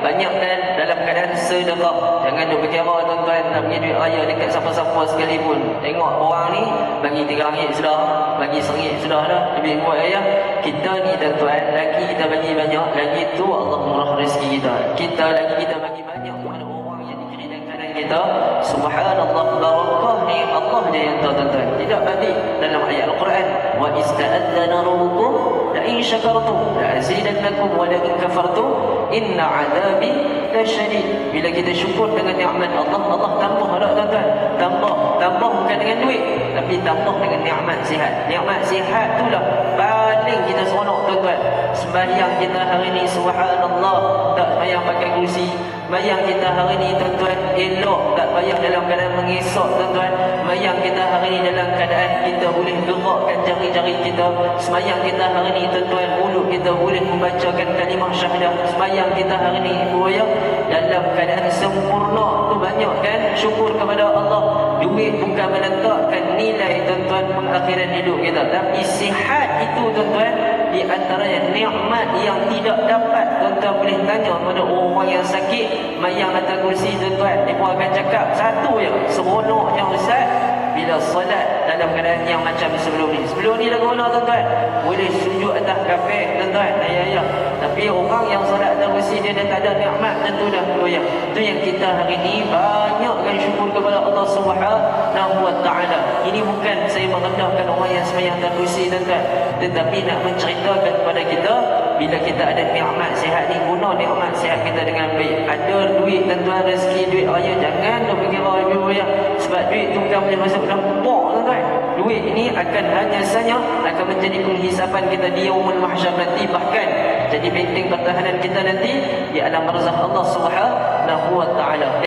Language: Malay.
banyakkan dalam keadaan sedekah. Jangan duk berkira tuan-tuan nak bagi duit raya dekat siapa-siapa sekalipun. Tengok orang ni bagi tiga ringgit sudah, bagi seringgit sudah dah, lebih kuat ya. Kita ni tuan-tuan, lagi kita bagi banyak, lagi tu Allah murah rezeki kita. Kita lagi kita bagi banyak kepada orang yang di kiri dan kanan kita. Subhanallah barakah ni Allah je yang tahu tuan-tuan. Tidak balik dalam ayat Al-Quran. Wa ista'adzana rabbukum azidannakum wa la in kafartum inna adabi lasyadid. Bila kita syukur dengan nikmat Allah, Allah tambah tak tuan-tuan? Tambah, tambah bukan dengan duit, tapi tambah dengan nikmat sihat. Nikmat sihat itulah paling kita seronok tuan-tuan. Sembahyang kita hari ini subhanallah tak sembahyang pakai kursi. Sembahyang kita hari ini tuan-tuan elok tak payah dalam keadaan mengesok tuan-tuan. Sembahyang kita hari ini dalam keadaan kita boleh gerakkan jari-jari kita. Sembahyang kita hari ini tuan-tuan mulut kita boleh membacakan kalimah syahadah. Sembahyang kita hari ini ibu ayah dalam keadaan sempurna tu banyak kan syukur kepada Allah. Duit bukan menetapkan nilai tuan-tuan pengakhiran hidup kita. Tapi sihat itu tuan-tuan di antaranya nikmat yang tidak dapat tuan-tuan boleh tanya pada orang yang sakit mayang atas kursi tuan-tuan. Dia pun akan cakap satu je seronoknya ustaz bila solat dalam keadaan yang macam sebelum ni. Sebelum ni lagu mana tuan-tuan. Boleh sujud atas kafe tuan-tuan. Ayah ayah tapi orang yang solat atas kursi dia dah tak ada nikmat tentu dah tu ya itu yang kita hari ni banyakkan syukur kepada Allah Subhanahu wa taala. Ini bukan saya merendahkan orang yang sembahyang atas kursi tuan-tuan tetapi nak menceritakan kepada kita bila kita ada nikmat sihat ni guna nikmat sihat kita dengan baik. Ada duit tuan-tuan rezeki duit raya jangan duk fikir ibu ya sebab duit tu bukan boleh masuk dalam pok tuan-tuan. Duit ini akan hanya saja akan menjadi penghisapan kita di yaumul mahsyar nanti bahkan jadi benteng pertahanan kita nanti di alam barzakh Allah Subhanahu